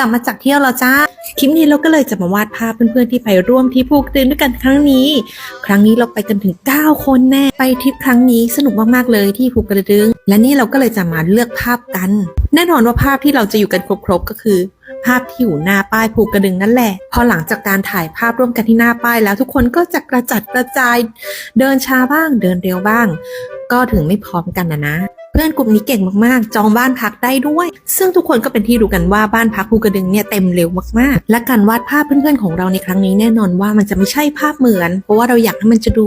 กลับมาจากเที่ยวแล้วจ้า คลิปนี้เราก็เลยจะมาวาดภาพเพื่อนๆที่ไปร่วมที่ภูกระดึงด้วยกันครั้งนี้ ครั้งนี้เราไปกันถึง 9 คนแน่ ไปทริปครั้งนี้สนุกมากๆเลยที่ภูกระดึง และนี่เราก็เลยจะมาเลือกภาพกัน แน่นอนว่าภาพที่เราจะอยู่กันครบๆก็คือภาพที่อยู่หน้าป้ายภูกระดึงนั่นแหละ พอหลังจากการถ่ายภาพร่วมกันที่หน้าป้ายแล้วทุกคนก็จะกระจัดกระจาย เดินช้าบ้าง เดินเร็วบ้าง ก็ถึงไม่พร้อมกันนะนะ เพื่อนกลุ่มนี้เก่งมากๆ จองบ้านพักได้ด้วย ซึ่งทุกคนก็เป็นที่รู้กันว่าบ้านพักภูกระดึงเนี่ยเต็มเร็วมากๆ และการวาดภาพเพื่อนๆของเราในครั้งนี้แน่นอนว่ามันจะไม่ใช่ภาพเหมือน เพราะว่าเราอยากให้มันจะดู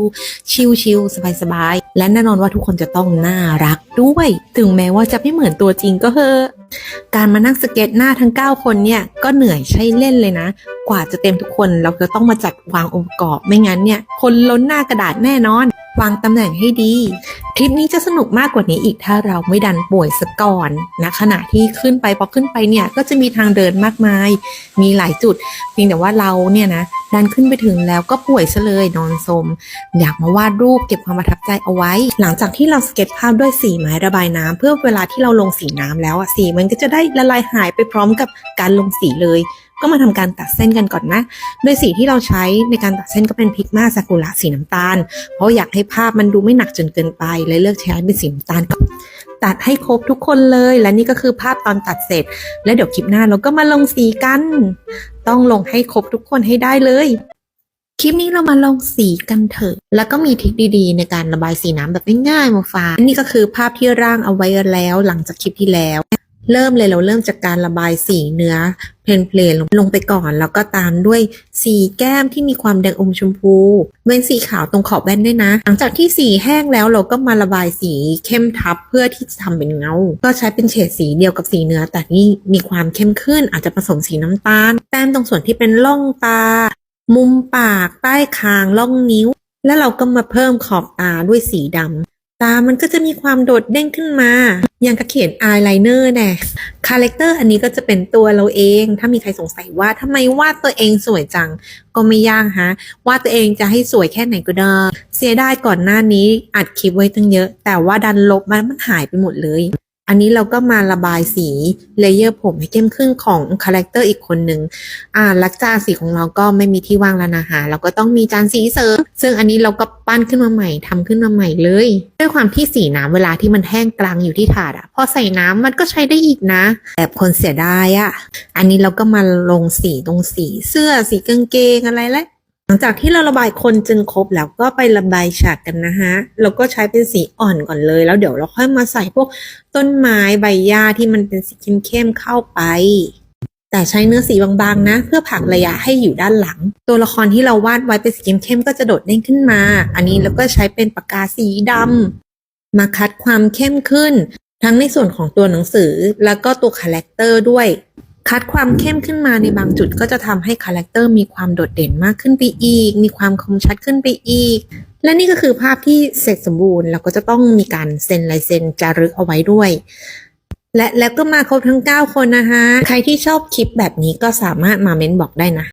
ชิลๆสบายๆ และแน่นอนว่าทุกคนจะต้องน่ารักด้วย ถึงแม้ว่าจะไม่เหมือนตัวจริงก็เถอะ การมานั่งสเก็ตหน้าทั้ง 9 คนเนี่ยก็เหนื่อยใช่เล่นเลยนะ กว่าจะเต็มทุกคนเราจะต้องมาจัดวางองค์ประกอบ ไม่งั้นเนี่ยคนล้นหน้ากระดาษแน่นอน วางตำแหน่งให้ดีทริปนี้จะสนุกมากกว่านี้อีกถ้าเราไม่ดันป่วยซะก่อนนะขณะที่ขึ้นไปพอขึ้นไปเนี่ยก็จะมีทางเดินมากมาย มีหลายจุดเพียงแต่ว่าเราเนี่ยนะ ดันขึ้นไปถึงแล้วก็ป่วยซะเลยนอนสม อยากมาวาดรูปเก็บความประทับใจเอาไว้ หลังจากที่เราสเก็ตภาพด้วยสีไม้ระบายน้ำเพื่อเวลาที่เราลงสีน้ำแล้วอะสีมันก็จะได้ละลายหายไปพร้อมกับการลงสีเลย ก็มาทำการตัดเส้นกันก่อนนะ โดยสีที่เราใช้ในการตัดเส้นก็เป็นพิกมาซากุระสีน้ำตาล เพราะอยากให้ภาพมันดูไม่หนักจนเกินไปเลยเลือกใช้เป็นสีน้ำตาลกัดให้ครบทุกคนเลยและนี่ก็คือภาพตอนตัดเสร็จ แล้วเดี๋ยวคลิปหน้าเราก็มาลงสีกัน ต้องลงให้ครบทุกคนให้ได้เลย คลิปนี้เรามาลงสีกันเถอะ แล้วก็มีทริคดีๆ ในการระบายสีน้ำแบบง่ายๆมาฝากนี่ก็คือภาพที่ร่างเอาไว้แล้วหลังจากคลิปที่แล้ว เริ่มเลยเราเริ่มจากการระบายสีเนื้อเพลนเพลนลงไปก่อน แล้วก็ตามด้วยสีแก้มที่มีความแดงอมชมพูเว้นสีขาวตรงขอบแว่นด้วยนะ หลังจากที่สีแห้งแล้วเราก็มาระบายสีเข้มทับเพื่อที่จะทำเป็นเงา ก็ใช้เป็นเฉดสีเดียวกับสีเนื้อ แต่นี่มีความเข้มขึ้นอาจจะผสมสีน้ำตาล แต้มตรงส่วนที่เป็นร่องตา มุมปากใต้คางล่องนิ้ว แล้วเราก็มาเพิ่มขอบตาด้วยสีดำ ตามันก็จะมีความโดดเด้งขึ้นมา อย่างกระเขียนอายไลเนอร์แน่คาแรคเตอร์อันนี้ก็จะเป็นตัวเราเอง ถ้ามีใครสงสัยว่าทำไมวาดตัวเองสวยจัง ก็ไม่ยากฮะวาดตัวเองจะให้สวยแค่ไหนก็ได้ เสียดายก่อนหน้านี้อัดคลิปไว้ตั้งเยอะ แต่ว่าดันลบมันมันหายไปหมดเลย อันนี้เราก็มาระบายสีเลเยอร์ผมให้เข้มขึ้นของคาแรคเตอร์อีกคนหนึ่งอ่าลักจานสีของเราก็ไม่มีที่ว่างแล้วนะคะเราก็ต้องมีจานสีเสริม ซึ่งอันนี้เราก็ปั้นขึ้นมาใหม่ทำขึ้นมาใหม่เลย ด้วยความที่สีน้ำเวลาที่มันแห้งกลางอยู่ที่ถาดอะพอใส่น้ำมันก็ใช้ได้อีกนะแต่คนเสียดายอะอันนี้เราก็มาลงสีตรงสีเสื้อสีกางเกงอะไรและ หลังจากที่เราระบายคนจนครบแล้วก็ไประบายฉากกันนะฮะเราก็ใช้เป็นสีอ่อนก่อนเลย แล้วเดี๋ยวเราค่อยมาใส่พวกต้นไม้ใบหญ้าที่มันเป็นสีเข้มๆเข้าไป แต่ใช้เนื้อสีบางๆนะ เพื่อผลักระยะให้อยู่ด้านหลัง ตัวละครที่เราวาดไว้เป็นสีเข้มๆก็จะโดดเด้งขึ้นมา อันนี้เราก็ใช้เป็นปากกาสีดำมาคัดความเข้มขึ้น ทั้งในส่วนของตัวหนังสือแล้วก็ตัวคาแรคเตอร์ด้วย คัดความเข้มขึ้นมาในบางจุดก็จะทำให้คาแรคเตอร์มีความโดดเด่นมากขึ้นไปอีก มีความคมชัดขึ้นไปอีก และนี่ก็คือภาพที่เสร็จสมบูรณ์เราก็จะต้องมีการเซ็นลายเซ็นจารึกเอาไว้ด้วย และแล้วก็มาครบทั้ง 9 คนนะคะ ใครที่ชอบคลิปแบบนี้ก็สามารถมาเม้นบอกได้นะ